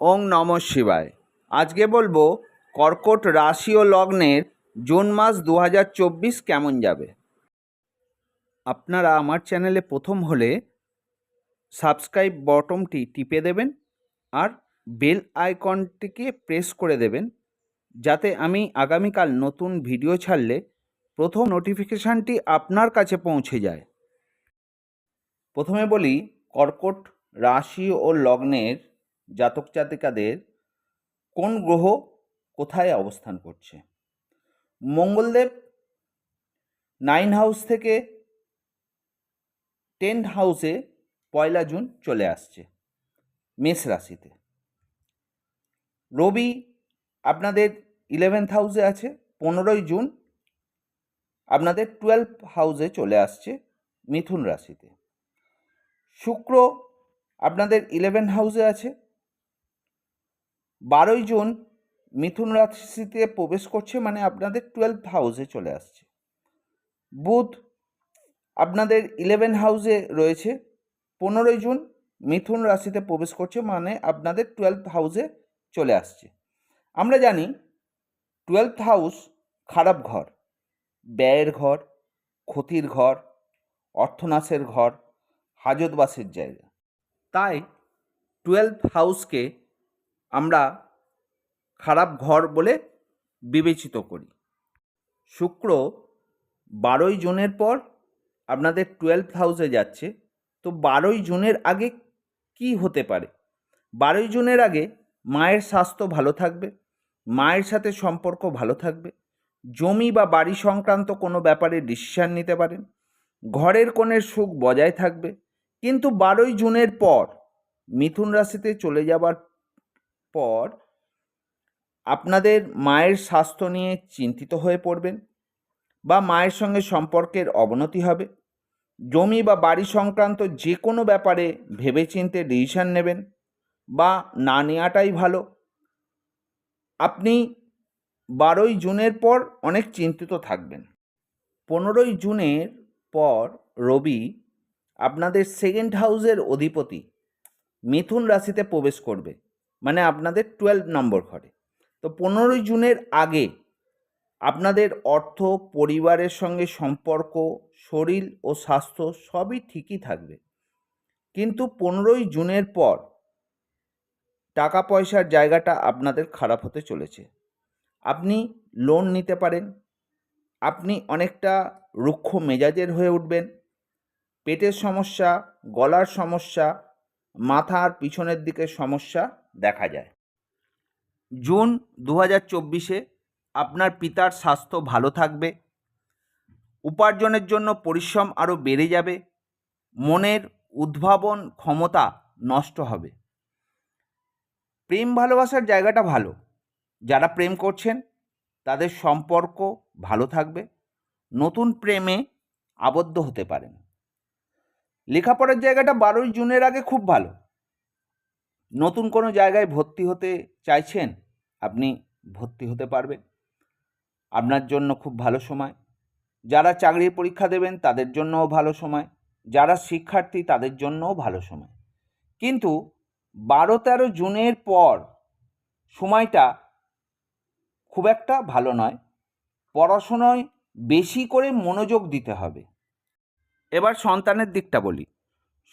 ওং নম শিবায়। আজকে বলব, কর্কট রাশি ও লগ্নের জুন মাস দু হাজার চব্বিশ কেমন যাবে? আপনারা আমার চ্যানেলে প্রথম হলে সাবস্ক্রাইব বটমটি টিপে দেবেন আর বেল আইকনটিকে প্রেস করে দেবেন, যাতে আমি আগামীকাল নতুন ভিডিও ছাড়লে প্রথম নোটিফিকেশানটি আপনার কাছে পৌঁছে যায়। প্রথমে বলি, কর্কট রাশি ও লগ্নের জাতক জাতিকাদের কোন গ্রহ কোথায় অবস্থান করছে? মঙ্গলদেব নাইন হাউস থেকে টেন্থ হাউসে পয়লা জুন চলে আসছে, মেষ রাশিতে। রবি আপনাদের ইলেভেন্থ হাউসে আছে, পনেরোই জুন আপনাদের টুয়েলভ হাউসে চলে আসছে, মিথুন রাশিতে। শুক্র আপনাদের ইলেভেন হাউসে আছে বারোই জুন মিথুন রাশিতে প্রবেশ করছে মানে আপনাদের টুয়েলভ হাউসে চলে আসছে। বুধ আপনাদের ইলেভেন হাউসে রয়েছে। পনেরোই জুন মিথুন রাশিতে প্রবেশ করছে মানে আপনাদের টুয়েলভ হাউসে চলে আসছে। আমরা জানি টুয়েলভ হাউস খারাপ ঘর, ব্যয়ের ঘর, ক্ষতির ঘর, অর্থনাশের ঘর, হাজতবাসের জায়গা। তাই টুয়েলভ হাউসকে আমরা খারাপ ঘর বলে বিবেচিত করি। শুক্র বারোই জুনের পর আপনাদের টুয়েলভ হাউসে যাচ্ছে। তো বারোই জুনের আগে কি হতে পারে? বারোই জুনের আগে মায়ের স্বাস্থ্য ভালো থাকবে, মায়ের সাথে সম্পর্ক ভালো থাকবে, জমি বা বাড়ি সংক্রান্ত কোনো ব্যাপারে ডিসিশান নিতে পারেন, ঘরের কোণের সুখ বজায় থাকবে। কিন্তু বারোই জুনের পর মিথুন রাশিতে চলে যাবার পর আপনাদের মায়ের স্বাস্থ্য নিয়ে চিন্তিত হয়ে পড়বেন বা মায়ের সঙ্গে সম্পর্কের অবনতি হবে। জমি বা বাড়ি সংক্রান্ত যে কোনো ব্যাপারে ভেবেচিন্তে ডিসিশান নেবেন বা না নেওয়াটাই ভালো। আপনি বারোই জুনের পর অনেক চিন্তিত থাকবেন। পনেরোই জুনের পর রবি আপনাদের সেকেন্ড হাউসের অধিপতি মিথুন রাশিতে প্রবেশ করবে। মানে আপনাদের টুয়েলভ নম্বর ঘরে। তো পনেরোই জুনের আগে আপনাদের অর্থ, পরিবারের সঙ্গে সম্পর্ক, শরীর ও স্বাস্থ্য সবই ঠিকই থাকবে। কিন্তু পনেরোই জুনের পর টাকা পয়সার জায়গাটা আপনাদের খারাপ হতে চলেছে। আপনি লোন নিতে পারেন, আপনি অনেকটা রুক্ষ মেজাজের হয়ে উঠবেন, পেটের সমস্যা, গলার সমস্যা মাথার পিছনের দিকে সমস্যা দেখা যায়। জুন দু হাজার চব্বিশে আপনার পিতার স্বাস্থ্য ভালো থাকবে, উপার্জনের জন্য পরিশ্রম আরও বেড়ে যাবে, মনের উদ্ভাবন ক্ষমতা নষ্ট হবে। প্রেম ভালোবাসার জায়গাটা ভালো, যারা প্রেম করছেন তাদের সম্পর্ক ভালো থাকবে, নতুন প্রেমে আবদ্ধ হতে পারেন। লেখাপড়ার জায়গাটা বারোই জুনের আগে খুব ভালো। নতুন কোনো জায়গায় ভর্তি হতে চাইছেন, আপনি ভর্তি হতে পারবেন। আপনার জন্য খুব ভালো সময়। যারা চাকরির পরীক্ষা দেবেন, তাদের জন্যও ভালো সময়। যারা শিক্ষার্থী, তাদের জন্যও ভালো সময়। কিন্তু বারো তেরো জুনের পর সময়টা খুব একটা ভালো নয়। পড়াশোনায় বেশি করে মনোযোগ দিতে হবে। এবার সন্তানের দিকটা বলি।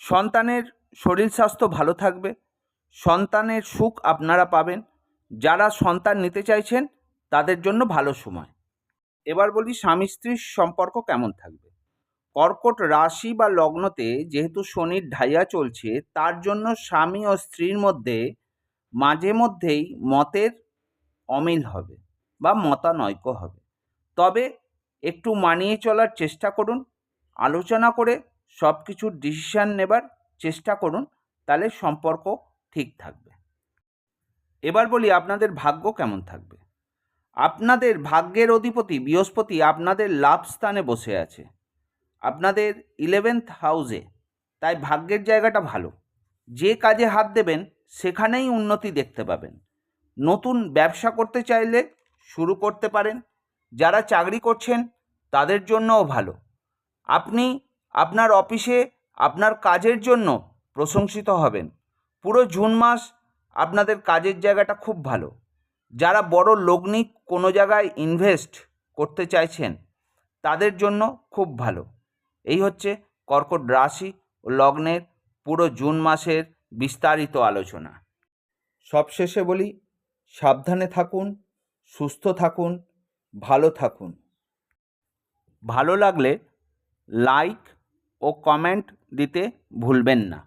সন্তানের শরীর স্বাস্থ্য ভালো থাকবে, সন্তানের সুখ আপনারা পাবেন, যারা সন্তান নিতে চাইছেন তাদের জন্য ভালো সময়। এবার বলি স্বামী স্ত্রীর সম্পর্ক কেমন থাকবে? কর্কট রাশি বা লগ্নতে যেহেতু শনির ঢাইয়া চলছে, তার জন্য স্বামী ও স্ত্রীর মধ্যে মাঝে মধ্যেই মতের অমিল হবে বা মতানৈক্য হবে। তবে একটু মানিয়ে চলার চেষ্টা করুন আলোচনা করে সব কিছুর ডিসিশান নেবার চেষ্টা করুন, তাহলে সম্পর্ক ঠিক থাকবে। এবার বলি আপনাদের ভাগ্য কেমন থাকবে? আপনাদের ভাগ্যের অধিপতি বৃহস্পতি আপনাদের লাভ স্থানে বসে আছে। আপনাদের ইলেভেন্থ হাউসে তাই ভাগ্যের জায়গাটা ভালো। যে কাজে হাত দেবেন, সেখানেই উন্নতি দেখতে পাবেন। নতুন ব্যবসা করতে চাইলে শুরু করতে পারেন। যারা চাকরি করছেন, তাদের জন্যও ভালো। আপনি আপনার অফিসে আপনার কাজের জন্য প্রশংসিত হবেন। পুরো জুন মাস আপনাদের কাজের জায়গাটা খুব ভালো। যারা বড় লগ্নি কোনো জায়গায় ইনভেস্ট করতে চাইছেন, তাদের জন্য খুব ভালো। এই হচ্ছে কর্কট রাশি ও লগ্নের পুরো জুন মাসের বিস্তারিত আলোচনা। সবশেষে বলি, সাবধানে থাকুন, সুস্থ থাকুন, ভালো থাকুন। ভালো লাগলে লাইক ও কমেন্ট দিতে ভুলবেন না।